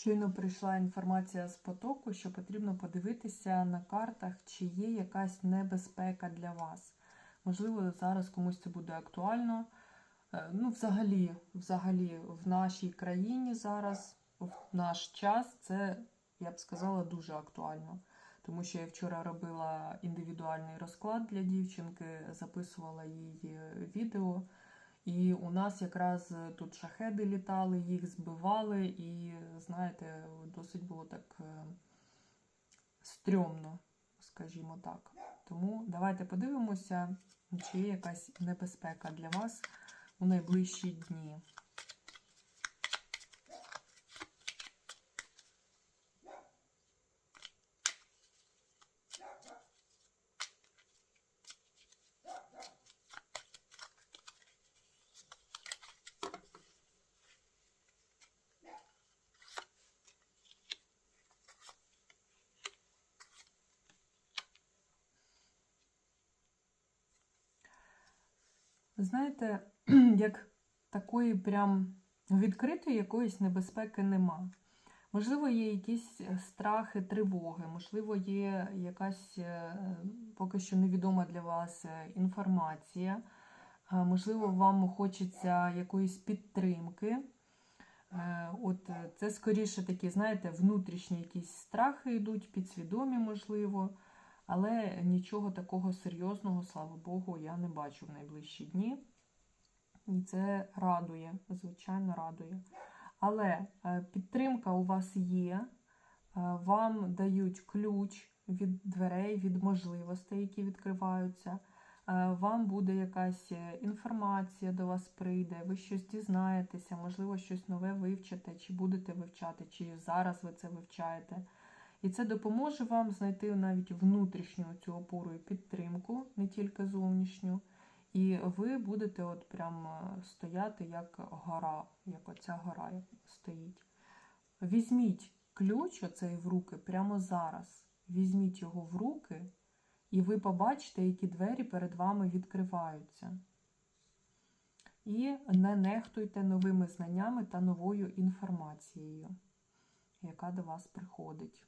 Щойно прийшла інформація з потоку, що потрібно подивитися на картах, чи є якась небезпека для вас. Можливо, зараз комусь це буде актуально. Е, Ну, взагалі, взагалі, в нашій країні зараз, в наш час, це, я б сказала, дуже актуально. Тому що я вчора робила індивідуальний розклад для дівчинки, записувала е, відео. І у нас якраз тут шахеди літали, їх збивали, і, знаєте, досить було так е, стрьомно, скажімо так. Тому давайте подивимося, чи є якась небезпека для вас у найближчі дні. Знаєте, як такої прям відкритої якоїсь небезпеки нема. Можливо, є якісь страхи, тривоги, можливо, є якась е, поки що невідома для вас е, інформація, Е, можливо, вам хочеться якоїсь підтримки. Е, От е, це скоріше такі, знаєте, внутрішні якісь страхи йдуть, підсвідомі, можливо. Але нічого такого серйозного, слава Богу, я не бачу в найближчі дні. І це радує, звичайно, радує. Але е, підтримка у вас є, е, вам дають ключ від дверей, від можливостей, які відкриваються. Е, Вам буде якась інформація до вас прийде, ви щось дізнаєтеся, можливо, щось нове вивчите, чи будете вивчати, чи зараз ви це вивчаєте. І це допоможе вам знайти навіть внутрішню цю опору і підтримку, не тільки зовнішню. І ви будете от прям е, стояти як гора, як оця гора стоїть. Візьміть ключ оцей в руки прямо зараз. Візьміть його в руки, і ви побачите, які двері перед вами відкриваються. І не нехтуйте новими знаннями та новою інформацією, яка до вас приходить.